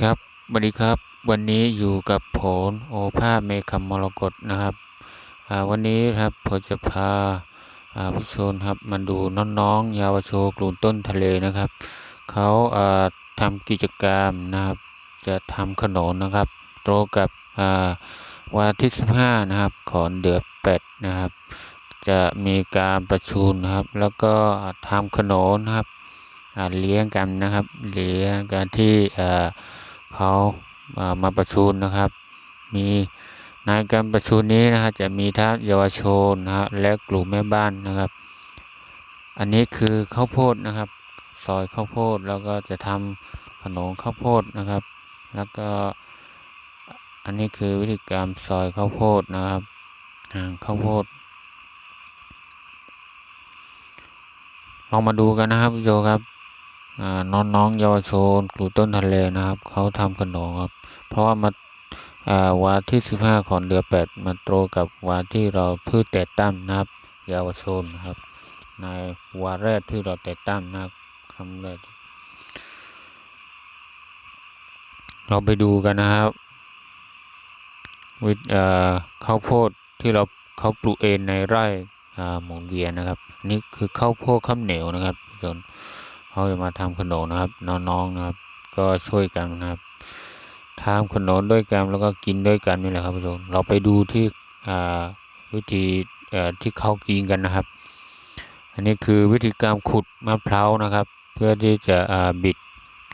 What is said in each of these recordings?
ครับสวัสดีครับ วันนี้อยู่กับผมโอภาสเมฆมรกตนะครับวันนี้ครับผมจะพาผู้ชมครับมาดูน้องๆเยาวชนกลุ่มต้นทะเลนะครับเขาอ่าทำกิจกรรมนะครับ จะทำขนมนะครับตรงกับวันที่15นะครับของเดือนแปดนะครับ จะมีการประชุมนะครับ แล้วก็ทำขนมนะครับเลี้ยงกันนะครับเลี้ยงกันที่อ่า เขาอ่ามาประชุมนะครับ มีในการประชุมนี้นะครับจะมีทั้งเยาวชนนะฮะและกลุ่มแม่บ้านนะครับ อันนี้คือข้าวโพดนะครับ ซอยข้าวโพดแล้วก็จะทำขนมข้าวโพดนะครับ แล้วก็อันนี้คือวิธีการซอยข้าวโพดนะครับอ่าข้าวโพดลองมาดูกันนะครับพี่โยครับ น้องๆเยาวชนกลุ่มต้นทะเลนะครับ เขาทำขนมครับ เพราะว่ามาาวันที่ 15 ของเดือน8มันตรงกับวันที่เราพิ่งแต่ตั้งนะครับ เยาวชนครับ ในวันแรกที่เราแต่ตั้งนะครับครั้งแรกเราไปดูกันนะครับวิเข้าวโพดที่เราเขาปลูกเองในไร่หมุนเวียนนะครับ นี่คือข้าวโพดข้าวเหนียวนะครับจน เขาจะมาทำขนมนะครับ น้องๆนะครับ ก็ช่วยกันนะครับทำขนมด้วยกันแล้วก็กินด้วยกันนี่แหละครับผู้ชมเราไปดูที่วิธีที่เขากินกันนะครับ อันนี้คือวิธีการขุดมะพร้าวนะครับ เพื่อที่จะบิด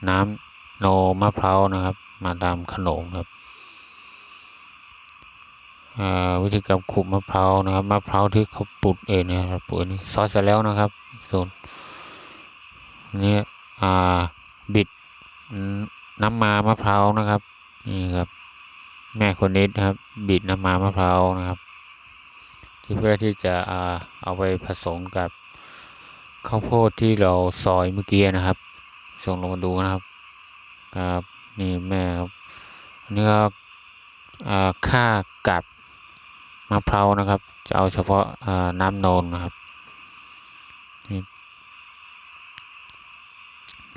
น้ำโนมะพร้าวนะครับ มาทำขนมครับวิธีการขุดมะพร้าวนะครับมะพร้าวที่เขาปลูกเองนะครับปลูกเองซอยเสร็จแล้วนะครับส่วน นี่อ่าบิดน้ำมามะพร้าวนะครับนี่ครับแม่คนนี้ครับ บิดน้ำมามะพร้าวนะครับที่เพื่อที่จะอ่าเอาไปผสมกับข้าวโพดที่เราซอยเมื่อกี้นะครับ ส่งลงมาดูนะครับครับนี่แม่ครับอันนี้ก็อ่าค่ากัดมะพร้าวนะครับ จะเอาเฉพาะน้ำนนนะครับ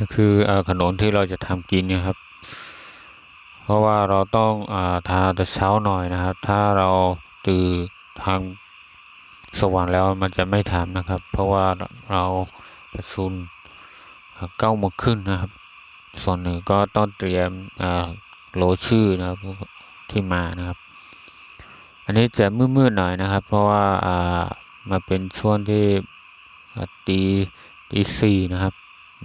ก็คืออขนมที่เราจะทำกินนะครับ เพราะว่าเราต้องอาทานแต่เช้าหน่อยนะครับ ถ้าเราตื่นทางสว่างแล้วมันจะไม่ทำนะครับ เพราะว่าเราประชุมเก้าโมงครึ่งนะครับ ส่วนหนึ่งก็ต้องเตรียมโหลชื่อนะครับที่มานะครับ อันนี้จะมืดๆหน่อยนะครับ เพราะว่าอ่ามาเป็นช่วงที่ตีตีสี่นะครับ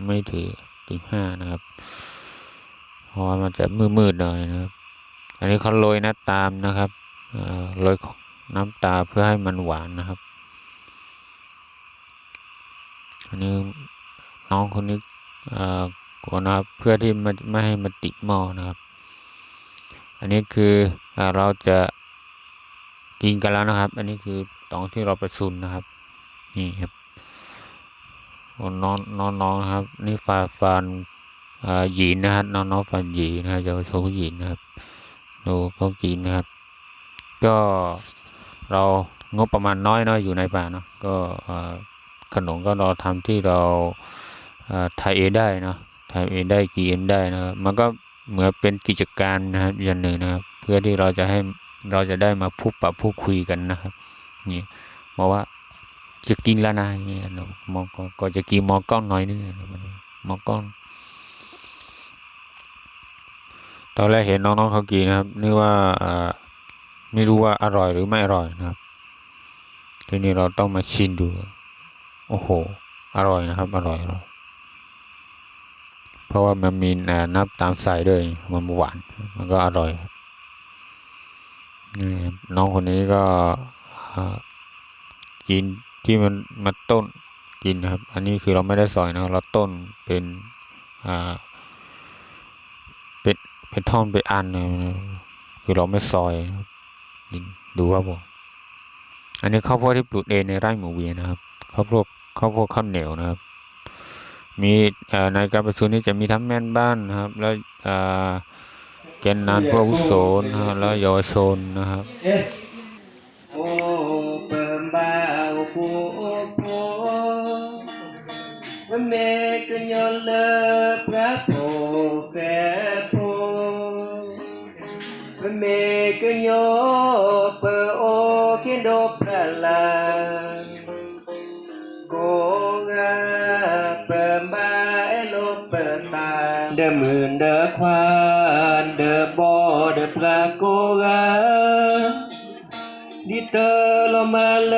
ไม่ถือ ตีห้านะครับเพราะว่ามันจะมืดๆหน่อยนะครับ อันนี้เขาโรยน้ำตาลนะครับโรยน้ำตาเพื่อให้มันหวานนะครับ อันนี้น้องคนนี้กดนะครับเพื่อที่มันไม่ให้มันติดหม้อนะครับ อันนี้คืออเราจะกินกันแล้วนะครับ อันนี้คือตอนที่เราไปซุนนะครับ นี่ครับ น้องน้องน้องนะครับ นี่ฟาฟันหยีนนะครับน้องน้องฟันหยีนะครับเยาวชนหญิงนะครับดูเขากินนะครับ ก็เรางบประมาณน้อยน้อยอยู่ในป่าเนาะก็ขนมก็เราทำที่เราไทยเองได้เนาะไทยเองได้กินได้นะครับมันก็เหมือนเป็นกิจการนะครับอย่างหนึ่งนะครับ เพื่อที่เราจะให้เราจะได้มาพูดปะพูดคุยกันนะครับนี่บอกว่า จะกินแล้วนะเนี่ยมองก็จะกินมองกล้องหน่อยนึงมองกล้อง ตอนแรกเห็นน้องๆเขากินนะครับนึกว่าไม่รู้ว่าอร่อยหรือไม่อร่อยนะครับ ทีนี้เราต้องมาชิมดู โอ้โห อร่อยนะครับ อร่อยอร่อยเพราะว่ามันมีน้ำตามใส่ด้วย มันหวาน มันก็อร่อยนี่น้องคนนี้ก็กิน ที่มันมาต้นกินนะครับ อันนี้คือเราไม่ได้ซอยนะเราต้นเป็นอ่าเป็นเป็นท่อนเป็นอันนะคือเราไม่ซอยกินดูครับผมอันนี้ข้าวโพดที่ปลูกเองในไร่หมูเวียนะครับข้าวโพดข้าวโพดข้าวเหนียวนะครับ มีในการประชุมนี้จะมีทั้งแม่นบ้านนะครับ แล้วแกนนานผู้อาวุโสนะฮะแล้วเยาวชนนะครับ เมกัยอเลพระโพแก่โพเมกัยอเปโอเขียดพระลาโกงาเปิมบาเอโลเปิตาเดหมื่นเดควานเดบอเดพระโกงาดิเตอร์ลมาเล